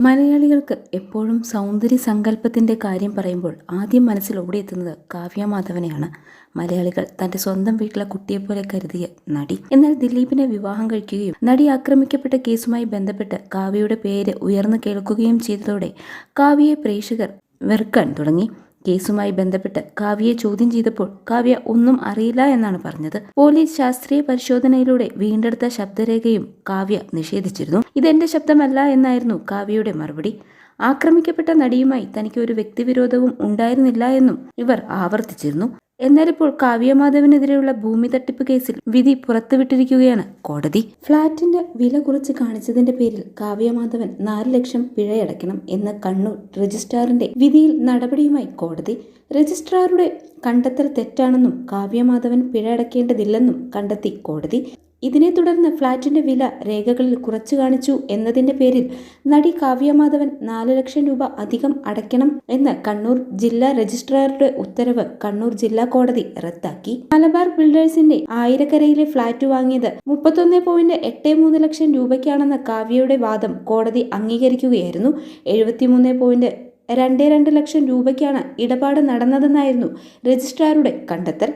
മലയാളികൾക്ക് എപ്പോഴും സൗന്ദര്യ സങ്കല്പത്തിന്റെ കാര്യം പറയുമ്പോൾ ആദ്യം മനസ്സിൽ ഓടിയെത്തുന്നത് കാവ്യ മാധവനെയാണ്. മലയാളികൾ തന്റെ സ്വന്തം വീട്ടിലെ കുട്ടിയെപ്പോലെ കരുതിയ നടി. എന്നാൽ ദിലീപിനെ വിവാഹം കഴിക്കുകയും നടി ആക്രമിക്കപ്പെട്ട കേസുമായി ബന്ധപ്പെട്ട് കാവ്യയുടെ പേര് ഉയർന്നു കേൾക്കുകയും ചെയ്തതോടെ കാവ്യയെ പ്രേക്ഷകർ വെറുക്കാൻ തുടങ്ങി. കേസുമായി ബന്ധപ്പെട്ട് കാവ്യയെ ചോദ്യം ചെയ്തപ്പോൾ കാവ്യ ഒന്നും അറിയില്ല എന്നാണ് പറഞ്ഞത്. പോലീസ് ശാസ്ത്രീയ പരിശോധനയിലൂടെ വീണ്ടെടുത്ത ശബ്ദരേഖയും കാവ്യ നിഷേധിച്ചിരുന്നു. ഇതെന്റെ ശബ്ദമല്ല എന്നായിരുന്നു കാവ്യയുടെ മറുപടി. ആക്രമിക്കപ്പെട്ട നടിയുമായി തനിക്ക് ഒരു വ്യക്തിവിരോധവും ഉണ്ടായിരുന്നില്ല എന്നും ഇവർ ആവർത്തിച്ചിരുന്നു. എന്നാലിപ്പോൾ കാവ്യമാധവനെതിരെയുള്ള ഭൂമി തട്ടിപ്പ് കേസിൽ വിധി പുറത്തുവിട്ടിരിക്കുകയാണ് കോടതി. ഫ്ളാറ്റിന്റെ വില കുറച്ച് കാണിച്ചതിന്റെ പേരിൽ കാവ്യമാധവൻ നാല് ലക്ഷം പിഴയടയ്ക്കണം എന്ന് കണ്ണൂർ രജിസ്ട്രാറിന്റെ വിധിയിൽ നടപടിയുമായി കോടതി. രജിസ്ട്രാറുടെ കണ്ടെത്തൽ തെറ്റാണെന്നും കാവ്യമാധവൻ പിഴ അടയ്ക്കേണ്ടതില്ലെന്നും കണ്ടെത്തി കോടതി. ഇതിനെ തുടർന്ന് ഫ്ളാറ്റിന്റെ വില രേഖകളിൽ കുറച്ചു കാണിച്ചു എന്നതിന്റെ പേരിൽ നടി കാവ്യമാധവൻ നാല് ലക്ഷം രൂപ അധികം അടയ്ക്കണം എന്ന് കണ്ണൂർ ജില്ലാ രജിസ്ട്രാറുടെ ഉത്തരവ് കണ്ണൂർ ജില്ലാ കോടതി റദ്ദാക്കി. മലബാർ ബിൽഡേഴ്സിന്റെ ആയിരക്കരയിലെ ഫ്ളാറ്റ് വാങ്ങിയത് മുപ്പത്തൊന്ന് പോയിന്റ് എട്ട് മൂന്ന് ലക്ഷം രൂപയ്ക്കാണെന്ന കാവ്യയുടെ വാദം കോടതി അംഗീകരിക്കുകയായിരുന്നു. എഴുപത്തിമൂന്ന് പോയിന്റ് രണ്ട് രണ്ട് ലക്ഷം രൂപയ്ക്കാണ് ഇടപാട് നടന്നതെന്നായിരുന്നു രജിസ്ട്രാറുടെ കണ്ടെത്തൽ.